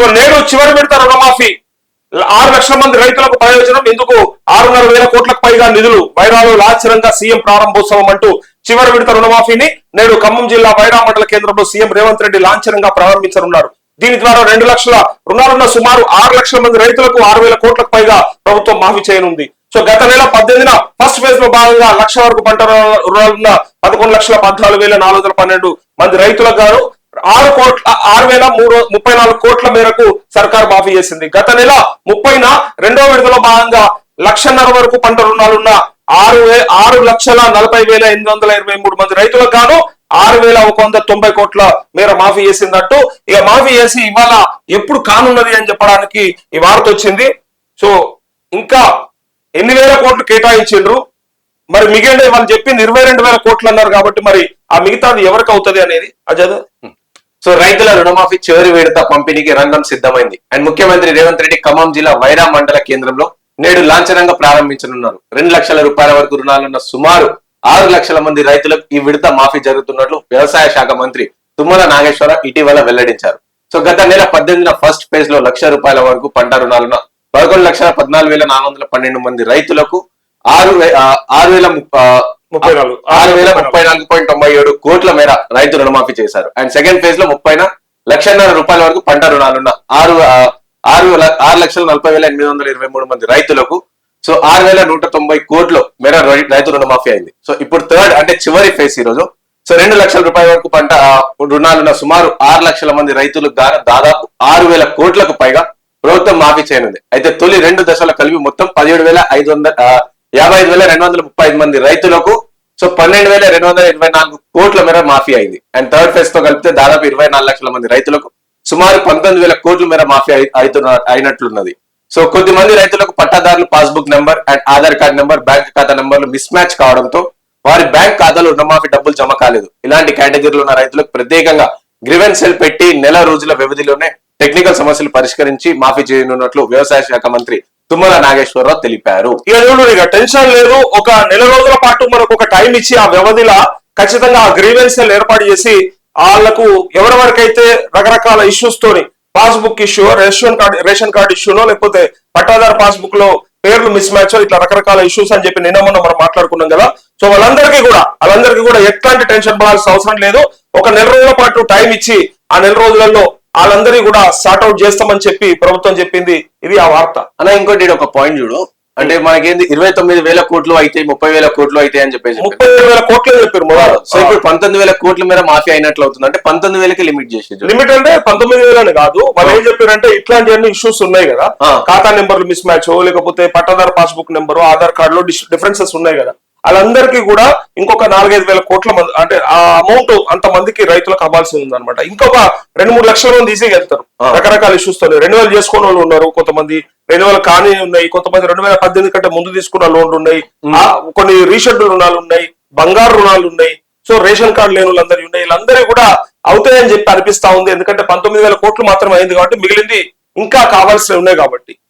So నేడు చివరి విడత రుణమాఫీ ఆరు లక్షల మంది రైతులకు ప్రయోజనం ఇందుకు ఆరున్నర వేల కోట్లకు పైగా నిధులు వైరాలో లాచరంగా సీఎం ప్రారంభోత్సవం అంటూ చివరి విడత రుణమాఫీని నేడు ఖమ్మం జిల్లా వైరా మండల కేంద్రంలో సీఎం రేవంత్ రెడ్డి లాంఛనంగా ప్రారంభించనున్నారు. దీని ద్వారా రెండు లక్షల రుణాలున్న సుమారు ఆరు లక్షల మంది రైతులకు ఆరు వేల కోట్లకు పైగా ప్రభుత్వం మాఫీ చేయనుంది. సో గత నెల పద్దెనిమిదిన ఫస్ట్ ఫేజ్లో భాగంగా లక్ష వరకు పంట రుణాలున్న పదకొండు లక్షల పద్నాలుగు వేల నాలుగు వందల పన్నెండు మంది రైతులకు గాను ఆరు కోట్ల ఆరు వేల మూడు ముప్పై నాలుగు కోట్ల మేరకు సర్కార్ మాఫీ చేసింది. గత నెల ముప్పైన రెండో విడుదల భాగంగా లక్షన్నర వరకు పంట రుణాలున్న ఆరు వే ఆరు లక్షల నలభై వేల ఎనిమిది వందల ఇరవై మూడు మంది రైతులకు గాను ఆరు వేల ఒక వంద తొంభై కోట్ల మేర మాఫీ చేసిందట్టు. ఇక మాఫీ చేసి ఇవాళ ఎప్పుడు కానున్నది అని చెప్పడానికి ఈ వార్త వచ్చింది. సో ఇంకా ఎన్ని వేల కోట్లు కేటాయించిండ్రు? మరి మిగిలిన వాళ్ళు చెప్పింది ఇరవై రెండు వేల కోట్లు అన్నారు కాబట్టి మరి ఆ మిగతాది ఎవరికి అవుతుంది అనేది? అజద్? సో రైతుల రుణమాఫీ చివరి విడత పంపిణీకి రంగం సిద్ధమైంది. అండ్ ముఖ్యమంత్రి రేవంత్ రెడ్డి ఖమ్మం జిల్లా వైరా మండల కేంద్రంలో నేడు లాంఛనంగా ప్రారంభించనున్నారు. రెండు లక్షల రూపాయల వరకు రుణాలున్న సుమారు ఆరు లక్షల మంది రైతులకు ఈ విడత మాఫీ జరుగుతున్నట్లు వ్యవసాయ శాఖ మంత్రి తుమ్మల నాగేశ్వర ఇటీవల వెల్లడించారు. సో గత నెల పద్దెనిమిదిన ఫస్ట్ ఫేజ్లో లక్ష రూపాయల వరకు పంట రుణాలున్న పదకొండు లక్షల పద్నాలుగు వేల నాలుగు వందల పన్నెండు మంది రైతులకు ఆరు ఆరు వేల ముప్పై నాలుగు. ఆరు వేల ముప్పై నాలుగు పాయింట్ తొంభై ఏడు కోట్ల మేర రైతు రుణమాఫీ చేశారు. అండ్ సెకండ్ ఫేజ్లో ముప్పైన లక్షన్నర రూపాయల వరకు పంట రుణాలున్న ఆరు ఆరు ఆరు లక్షల నలభై వేల ఎనిమిది వందల ఇరవై మూడు మంది రైతులకు సో ఆరు వేల నూట తొంభై కోట్లు మేర రైతు రుణమాఫీ అయింది. సో ఇప్పుడు థర్డ్ అంటే చివరి ఫేజ్ ఈ రోజు సో రెండు లక్షల రూపాయల వరకు పంట రుణాలున్న సుమారు ఆరు లక్షల మంది రైతులకు గాను దాదాపు ఆరు వేల కోట్లకు పైగా ప్రభుత్వం మాఫీ చేయనుంది. అయితే తొలి రెండు దశల కలిపి మొత్తం పదిహేడు వేల ఐదు వందల యాభై ఐదు వేల రెండు వందల ముప్పై ఐదు మంది రైతులకు సో పన్నెండు వేల రెండు వందల ఇరవై నాలుగు కోట్ల మేర మాఫీ అయింది. అండ్ థర్డ్ ఫేజ్తో కలిపితే దాదాపు ఇరవై నాలుగు లక్షల మంది రైతులకు సుమారు పంతొమ్మిది వేల కోట్ల మేర మాఫీ అవుతున్న అయినట్లున్నది. సో కొద్ది మంది రైతులకు పట్టాదారులు passbook number and Aadhaar card number bank ఖాతా నెంబర్లు మిస్ మ్యాచ్ కావడంతో వారి బ్యాంక్ ఖాతాలో రుణమాఫీ డబ్బులు జమ కాలేదు. ఇలాంటి కేటగిరీలో ఉన్న రైతులకు ప్రత్యేకంగా గ్రివెన్స్ సెల్ పెట్టి నెల రోజుల వ్యవధిలోనే టెక్నికల్ సమస్యలు పరిష్కరించి మాఫీ చేయనున్నట్లు వ్యవసాయ శాఖ మంత్రి తుమ్మల నాగేశ్వరరావు తెలిపారు. ఇక చూడు ఇక టెన్షన్ లేదు. ఒక నెల రోజుల పాటు మనకు ఒక టైం ఇచ్చి ఆ వ్యవధిలో ఖచ్చితంగా ఆ గ్రీవెన్స్ ఏర్పాటు చేసి వాళ్ళకు ఎవరెవరికైతే రకరకాల ఇష్యూస్ తోని passbook issue ration card ration card ఇష్యూనో లేకపోతే పట్టాదారు పాస్బుక్లో పేర్లు మిస్ మ్యాచ్ ఇట్లా రకరకాల ఇష్యూస్ అని చెప్పి నిన్న మొన్న మనం మాట్లాడుకున్నాం కదా. సో వాళ్ళందరికీ కూడా వాళ్ళందరికీ కూడా ఎట్లాంటి టెన్షన్ పడాల్సిన అవసరం లేదు. ఒక నెల రోజుల పాటు టైం ఇచ్చి ఆ నెల రోజులలో వాళ్ళందరినీ కూడా సార్ట్ అవుట్ చేస్తామని చెప్పి ప్రభుత్వం చెప్పింది. ఇది ఆ వార్త. అన్న ఇంకోటి ఒక పాయింట్ చూడు. అంటే మనకేంది ఇరవై తొమ్మిది వేల కోట్లు అయితే ముప్పై వేల కోట్లు అయితే అని చెప్పేసి ముప్పై వేల కోట్లు చెప్పారు మొదలు. సో ఇప్పుడు పంతొమ్మిది వేల కోట్ల మేర మాఫీ అయినట్లు అవుతుంది. అంటే పంతొమ్మిది వేలకి లిమిట్ చేసి లిమిట్ అంటే పంతొమ్మిది వేలని కాదు. వాళ్ళు ఏం చెప్పారంటే ఇట్లాంటి అన్ని ఇష్యూస్ ఉన్నాయి కదా. ఖాతా నెంబర్లు మిస్ మ్యాచ్ లేకపోతే పట్టాదారు పాస్బుక్ నెంబర్ ఆధార్ కార్డు లో డిఫరెన్సెస్ ఉన్నాయి కదా. వాళ్ళందరికీ కూడా ఇంకొక నాలుగైదు వేల కోట్ల మంది అంటే ఆ అమౌంట్ అంత మందికి రైతులకు అవ్వాల్సి ఉంది అనమాట ఇంకొక రెండు మూడు లక్షల మంది ఈజీగా వెళ్తారు. రకరకాల ఇష్యూస్తో రెండు వేలు చేసుకున్న వాళ్ళు ఉన్నారు కొంతమంది రెండు వేల కానీ ఉన్నాయి కొంతమంది రెండు వేల పద్దెనిమిది కంటే ముందు తీసుకున్న లోన్లు ఉన్నాయి. ఆ, కొన్ని రీషెడ్యూల్ రుణాలు ఉన్నాయి బంగారు రుణాలు ఉన్నాయి. సో రేషన్ కార్డు లేని వాళ్ళందరూ ఉన్నాయి. వీళ్ళందరూ కూడా అవుతాయని చెప్పి అనిపిస్తా ఉంది. ఎందుకంటే పంతొమ్మిది వేల కోట్లు మాత్రమే అయింది కాబట్టి మిగిలింది ఇంకా కావాల్సినవి ఉన్నాయి కాబట్టి.